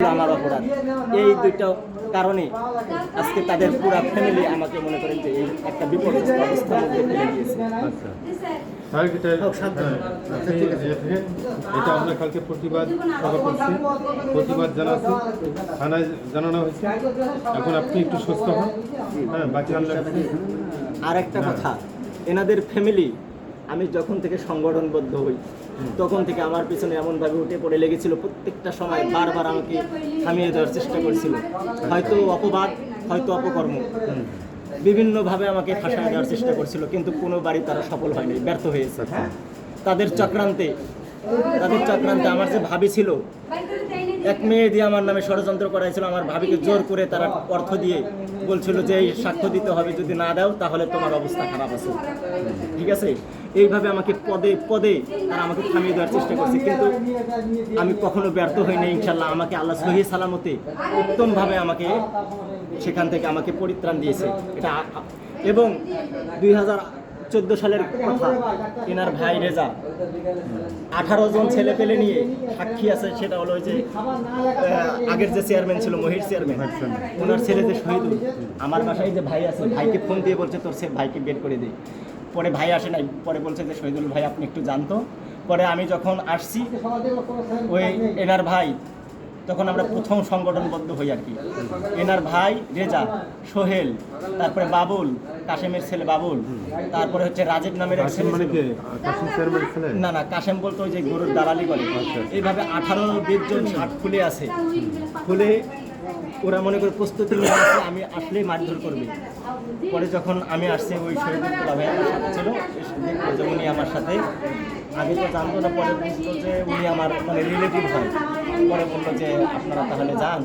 আমার অপরাধ। এই দুইটা কারণে আজকে তাদের পুরা ফ্যামিলি আমাকে মনে করেন যে এই একটা বিপর্যস্ত অবস্থার মধ্যে ফেলে দিয়েছে। আচ্ছা। হ্যাঁ, যেখানে এটা আমরা কালকে প্রতিবাদ সভা করছি। প্রতিবাদ জানাচ্ছি। থানায় জানানো হয়েছে। এখন আপনি একটু সুস্থ হন। হ্যাঁ বাকি আর একটা কথা। এনাদের ফ্যামিলি আমি যখন থেকে সংগঠনবদ্ধ হই তখন থেকে আমার পিছনে এমনভাবে উঠে পড়ে লেগেছিল। প্রত্যেকটা সময় বারবার আমাকে থামিয়ে দেওয়ার চেষ্টা করেছিল। হয়তো অপবাদ হয়তো অপকর্ম। বিভিন্নভাবে আমাকে ফাঁসায় দেওয়ার চেষ্টা করছিল কিন্তু কোনো বাড়ি তারা সফল হয়নি ব্যর্থ হয়েছে। তাদের চক্রান্তে তাদের চক্রান্তে আমার যে ভাবি ছিল, এক মেয়ে দিয়ে আমার নামে ষড়যন্ত্র করাইছিল, আমার ভাবিকে জোর করে তারা অর্থ দিয়ে বলছিল যে এই সাক্ষ্য দিতে হবে, যদি না দাও তাহলে তোমার অবস্থা খারাপ আছে। ঠিক আছে? এইভাবে আমাকে পদে পদে তারা আমাকে থামিয়ে দেওয়ার চেষ্টা করছে। কিন্তু আমি কখনো ব্যর্থ হইনি ইনশাল্লাহ আমাকে আল্লাহ সহি সালামতে উত্তমভাবে আমাকে সেখান থেকে আমাকে পরিত্রাণ দিয়েছে। এটা এবং দুই হাজার চোদ্দ সালের কথা। এনার ভাই রেজা। আঠারো জন ছেলে পেলে নিয়ে সাক্ষী আছে, সেটা হলো যে আগের যে চেয়ারম্যান ছিল, মহির চেয়ারম্যান ওনার ছেলে যে শহীদুল আমার বাসায় যে ভাই আছে, ভাইকে ফোন দিয়ে বলছে, তোর সে ভাইকে বের করে দে। পরে ভাই আসে নাই, পরে বলছে যে, শহীদুল ভাই, আপনি একটু জানতো। পরে আমি যখন আসছি, ওই এনার ভাই তখন আমরা প্রথম সংগঠনবদ্ধ হই আর কি। এনার ভাই রেজা সোহেল তারপরে বাবুল কাশেমের ছেলে বাবুল তারপরে হচ্ছে রাজীব নামের এক ছেলে মানে না না কাশেম বলতো ওই যে গরুর দালালি করে। এইভাবে আঠারো বিশ জন ষাট খুলে আছে। খুলে ওরা মনে করে প্রস্তুতি নিয়ে আমি আসলেই মারধর করবে। পরে যখন আমি আসছি ওই শহীদুল ভাই আমার সাথে ছিল উনি আমার সাথে। আগে তো জানতো না পরে বুঝতো যে উনি আমার মানে রিলেটিভ হয়। পরে বলল যে আপনারা তাহলে যান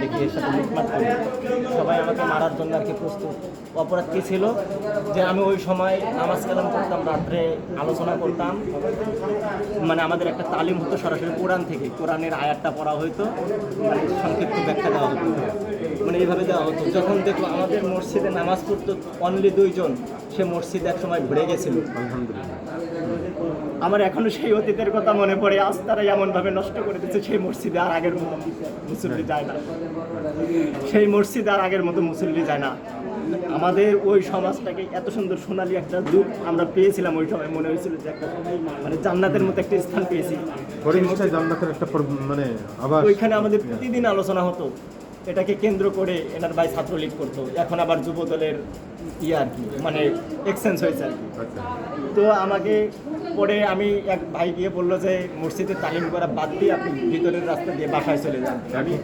দেখি এর সাথে মিটমাট করি। সবাই আমাকে মারার জন্য আর কি প্রস্তুত। অপরাধ কী ছিল? যে আমি ওই সময় নামাজ কালাম করতাম, রাত্রে আলোচনা করতাম। মানে আমাদের একটা তালিম হতো সরাসরি কোরআন থেকে। কোরআনের আয়াতটা পড়া হতো মানে সংক্ষিপ্ত ব্যাখ্যা দেওয়া হতো। মানে এইভাবে দেওয়া হতো। যখন দেখল আমাদের মসজিদে নামাজ পড়তো অনলি দুইজন, সে মসজিদ এক সময় ঘুরে গেছিল। আলহামদুলিল্লাহ। আমার এখনও সেই অতীতের কথা মনে পড়ে। আজ তারা এমনভাবে নষ্ট করে দিচ্ছে সেই মসজিদে আর আগের মতো মুসল্লি যায় না। সেই মসজিদে আর আগের মতো মুসল্লি যায় না। আমাদের ওই সমাজটাকে এত সুন্দর সোনালি একটা যুগ আমরা পেয়েছিলাম ওই সময় মনে হয়েছিল যে একটা মানে জান্নাতের মতো একটা স্থান পেয়েছি। জান্নাতের একটা মানে আবার ওইখানে আমাদের প্রতিদিন আলোচনা হতো। এটাকে কেন্দ্র করে এনার ভাই ছাত্রলীগ করতো। এখন আবার যুব দলের ইয়ে আর কি মানে এক্সচেঞ্জ হয়েছে আর কি। আচ্ছা। তো আমাকে পরে আমি এক ভাই গিয়ে বলল যে, মসজিদে তালিম করা বাদ দিয়ে আপনি ভিতরের রাস্তা দিয়ে বাসায় চলে যান। আমি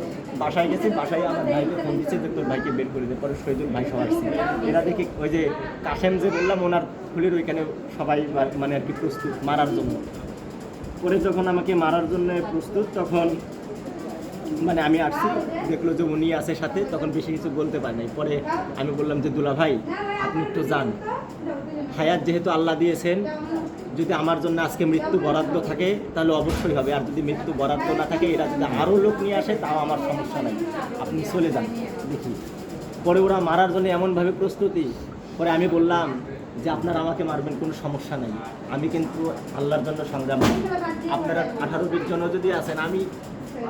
বাসায় গেছি, বাসায় আমার ভাইকে ফোন দিচ্ছে যে, তোর ভাইকে বের করে দে। পরে শহীদুল ভাই সব আসছে। এরা দেখি ওই যে কাশেম যে বললাম, ওনার ফুলের ওইখানে সবাই মানে আর কি প্রস্তুত মারার জন্য। পরে যখন আমাকে মারার জন্য প্রস্তুত, তখন মানে আমি আসছি, দেখল যে উনি আছে সাথে, তখন বেশি কিছু বলতে পারি নাই। পরে আমি বললাম যে, দুলা ভাই, আপনি একটু যান। হায়াত যেহেতু আল্লাহ দিয়েছেন যদি আমার জন্য আজকে মৃত্যু বরাদ্দ থাকে, তাহলে অবশ্যই হবে। আর যদি মৃত্যু বরাদ্দ না থাকে, এরা যদি আরও লোক নিয়ে আসে, তাও আমার সমস্যা নাই। আপনি চলে যান। দেখি। পরে ওরা মারার জন্য এমনভাবে প্রস্তুতি। পরে আমি বললাম যে, আপনারা আমাকে মারবেন, কোনো সমস্যা নাই। আমি কিন্তু আল্লাহর জন্য সংগ্রাম। আপনারা আঠারো, বিশ জনও যদি আছেন, আমি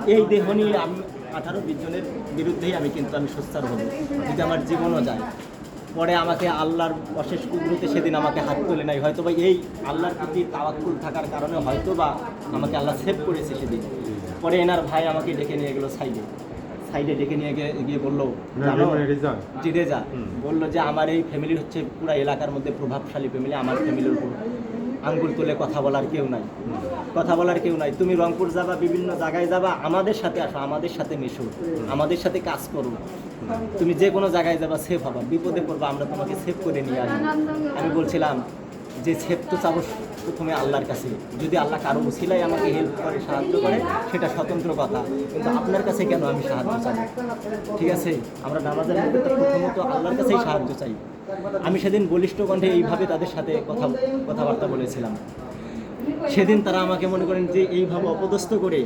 এই দেহ নিয়ে আমি আঠারো, বিশ জনের বিরুদ্ধেই আমি কিন্তু আমি সোচ্চার হব। যদি আমার জীবনও যায়। পরে আমাকে আল্লাহর অশেষ কুদরতে সেদিন আমাকে হাত তুলে নাই হয়তো বা এই আল্লাহর প্রতি তাওয়াক্কুল থাকার কারণে হয়তো বা আমাকে আল্লাহ সেভ করেছে সেদিন। পরে এনার ভাই আমাকে ডেকে নিয়ে গেলো সাইডে। সাইডে ডেকে নিয়ে গিয়ে গিয়ে বলল জিদেজা। রেজা বলল যে আমার এই ফ্যামিলির হচ্ছে পুরো এলাকার মধ্যে প্রভাবশালী ফ্যামিলি আমার ফ্যামিলির উপর। আঙ্গুল তুলে কথা বলার কেউ নাই। কথা বলার কেউ নাই। তুমি রংপুর যাবা, বিভিন্ন জায়গায় যাবা, আমাদের সাথে আসো, আমাদের সাথে মেশো, আমাদের সাথে কাজ করো। তুমি যে কোনো জায়গায় যাবা সেফ হবা। বিপদে পড়বা, আমরা তোমাকে সেভ করে নিয়ে আসব। আমি বলছিলাম যে সেফ তো চাবো প্রথমে আল্লাহর কাছে। যদি আল্লাহ কারও উসিলাই আমাকে হেল্প করে, সাহায্য করে, সেটা স্বতন্ত্র কথা। কিন্তু আপনার কাছে কেন আমি সাহায্য চাই? ঠিক আছে? আমরা নামাজের মধ্যে প্রথমত আল্লাহর কাছেই সাহায্য চাই। আমি সেদিন বলিষ্ঠ কণ্ঠে এইভাবে তাদের সাথে কথা কথাবার্তা বলেছিলাম। সেদিন তারা আমাকে মনে করেন যে এইভাবে অপদস্থ করে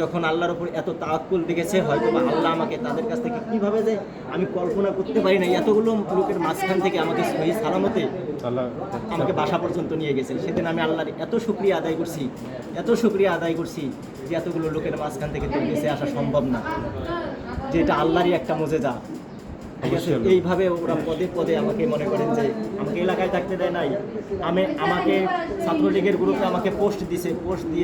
যখন আল্লাহর উপর এত তাওয়াক্কুল দেখেছে হয়তো বা আল্লাহ আমাকে তাদের কাছ থেকে কীভাবে যে আমি কল্পনা করতে পারি না এতগুলো লোকের মাঝখান থেকে আমাকে সহি সালামতে আমাকে বাসা পর্যন্ত নিয়ে গেছেন। সেদিন আমি আল্লাহর এত শুক্রিয়া আদায় করছি এত শুক্রিয়া আদায় করছি যে এতগুলো লোকের মাঝখান থেকে তোর বেঁচে আসা সম্ভব না। যে এটা আল্লাহরই একটা আছে অবশ্যই। এইভাবে ওরা পদে পদে আমাকে মনে করেন যে আমাকে এলাকায় থাকতে দেয় নাই। আমি আমাকে ছাত্রলীগের গ্রুপে আমাকে পোস্ট দিছে পোস্ট দিয়ে